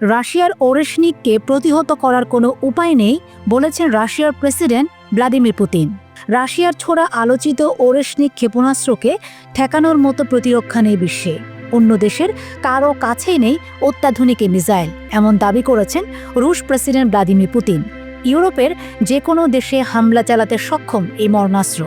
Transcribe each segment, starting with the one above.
রাশিয়ার ওরেশনিককে প্রতিহত করার কোনো উপায় নেই বলেছেন রাশিয়ার প্রেসিডেন্ট ভ্লাদিমির পুতিন। রাশিয়ার ছোড়া আলোচিত ওরেশনিক ক্ষেপণাস্ত্রকে ঠেকানোর মতো প্রতিরক্ষা নেই বিশ্বে। অন্য দেশের কারও কাছেই নেই অত্যাধুনিক মিসাইল, এমন দাবি করেছেন রুশ প্রেসিডেন্ট ভ্লাদিমির পুতিন। ইউরোপের যে কোনো দেশে হামলা চালাতে সক্ষম এই মরণাস্ত্র।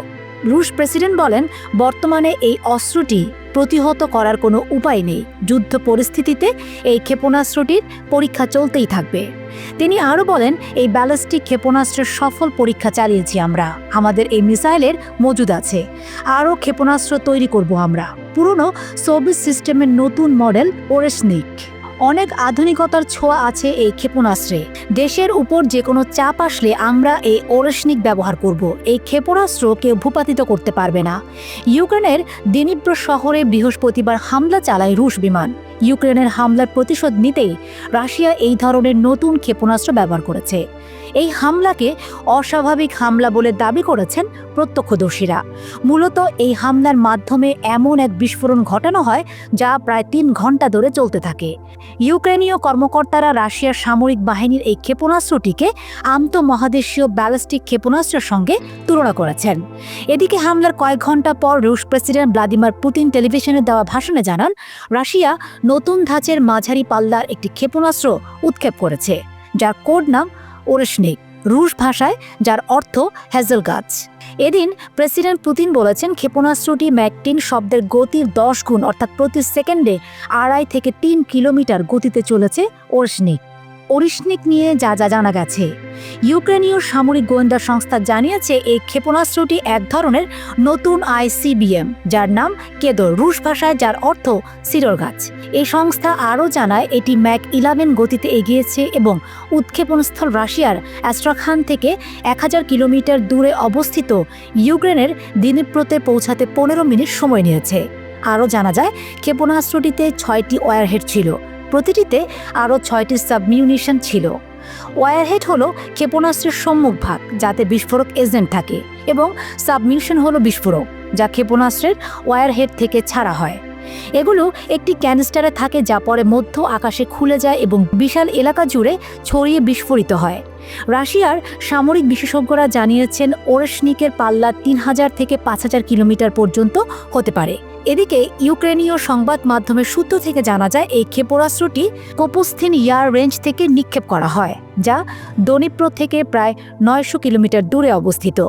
রুশ প্রেসিডেন্ট বলেন, বর্তমানে এই অস্ত্রটি প্রতিহত করার কোনো উপায় নেই। যুদ্ধ পরিস্থিতিতে এই ক্ষেপণাস্ত্রটির পরীক্ষা চলতেই থাকবে। তিনি আরও বলেন, এই ব্যালিস্টিক ক্ষেপণাস্ত্রের সফল পরীক্ষা চালিয়েছি আমরা। আমাদের এই মিসাইলের মজুদ আছে। আরও ক্ষেপণাস্ত্র তৈরি করব আমরা। পুরনো সোভিয়েত সিস্টেমের নতুন মডেল ওরেসনিক অনেক আধুনিকতার ছোঁয়া আছে এই ক্ষেপণাস্ত্রে। দেশের উপর যে কোনো চাপ আসলে আমরা এই ওরেসনিক ব্যবহার করব। এই ক্ষেপণাস্ত্র কেউ ভূপাতিত করতে পারবে না। ইউক্রেনের দিনিপ্র শহরে বৃহস্পতিবার হামলা চালায় রুশ বিমান। ইউক্রেনের হামলার প্রতিশোধ নিতেই রাশিয়া এই ধরনের নতুন ক্ষেপণাস্ত্র ব্যবহার করেছে। এই হামলাকে অস্বাভাবিক হামলা বলে দাবি করেছেন প্রত্যক্ষদর্শীরা। মূলত এই হামলার মাধ্যমে এমন এক বিস্ফোরণ ঘটানো হয় যা প্রায় তিন ঘণ্টা ধরে চলতে থাকে। ইউক্রেনীয় কর্মকর্তারা রাশিয়ার সামরিক বাহিনীর এই ক্ষেপণাস্ত্রটিকে আন্তঃমহাদেশীয় ব্যালিস্টিক ক্ষেপণাস্ত্রের সঙ্গে তুলনা করেছেন। এদিকে হামলার কয়েক ঘণ্টা পর রুশ প্রেসিডেন্ট ভ্লাদিমির পুতিন টেলিভিশনে দেওয়া ভাষণে জানান, রাশিয়া নতুন ধাঁচের মাঝারি পাল্লার একটি ক্ষেপণাস্ত্র উৎক্ষেপ করেছে, যার কোড নাম ওরেশনিক। রুশ ভাষায়, যার অর্থ হ্যাজেল গাছ এদিন প্রেসিডেন্ট পুতিন বলেছেন, ক্ষেপণাস্ত্রটি ম্যাকটিন শব্দের গতির দশ গুণ, অর্থাৎ প্রতি সেকেন্ডে আড়াই থেকে তিন কিলোমিটার গতিতে চলেছে ওরেশনিক ওরিশনিক নিয়ে যা যা জানা গেছে। ইউক্রেনীয় সামরিক গোয়েন্দা সংস্থা জানিয়েছে, এই ক্ষেপণাস্ত্রটি এক ধরনের নতুন আইসিবিএম যার নাম কেদর রুশ ভাষায় যার অর্থ সিরর গাছ। এই সংস্থা আরও জানায়, এটি ম্যাক ইলেভেন গতিতে এগিয়েছে এবং উৎক্ষেপণস্থল রাশিয়ার অ্যাস্ট্রাখান থেকে এক হাজার কিলোমিটার দূরে অবস্থিত ইউক্রেনের দিনিপ্রতে পৌঁছাতে পনেরো মিনিট সময় নিয়েছে। আরও জানা যায়, ক্ষেপণাস্ত্রটিতে ছয়টি ওয়ারহেড ছিল। প্রতিটিতে আরও ছয়টি সাবমিউনিশন ছিল। ওয়ারহেড হলো ক্ষেপণাস্ত্রের সম্মুখ ভাগ, যাতে বিস্ফোরক এজেন্ট থাকে, এবং সাবমিউশন হলো বিস্ফোরক, যা ক্ষেপণাস্ত্রের ওয়ারহেড থেকে ছাড়া হয়। এগুলো একটি ক্যানিস্টারে থাকে যা পরে মধ্য আকাশে খুলে যায় এবং বিশাল এলাকা জুড়ে ছড়িয়ে বিস্ফোরিত হয়। রাশিয়ার সামরিক বিশেষজ্ঞরা জানিয়েছেন ওরেশনিকের পাল্লা তিন হাজার থেকে পাঁচ হাজার কিলোমিটার পর্যন্ত হতে পারে। এদিকে ইউক্রেনীয় সংবাদ মাধ্যমের সূত্র থেকে জানা যায়, এই ক্ষেপণাস্ত্রটি কোপোস্থিন ইয়ার রেঞ্জ থেকে নিক্ষেপ করা হয়, যা দনিপ্র থেকে প্রায় নয়শো কিলোমিটার দূরে অবস্থিত।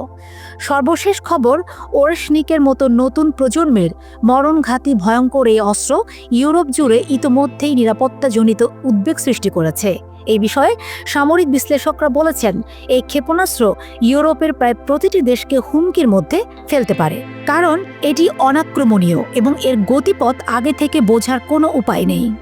সর্বশেষ খবর, ওরেশনিকের মতো নতুন প্রজন্মের মরণঘাতী ভয়ঙ্কর এই অস্ত্র ইউরোপ জুড়ে ইতোমধ্যেই নিরাপত্তাজনিত উদ্বেগ সৃষ্টি করেছে। এই বিষয়ে সামরিক বিশ্লেষকরা বলেছেন, এই ক্ষেপণাস্ত্র ইউরোপের প্রায় প্রতিটি দেশকে হুমকির মধ্যে ফেলতে পারে। কারণ এটি অনাক্রমণীয় এবং এর গতিপথ আগে থেকে বোঝার কোনো উপায় নেই।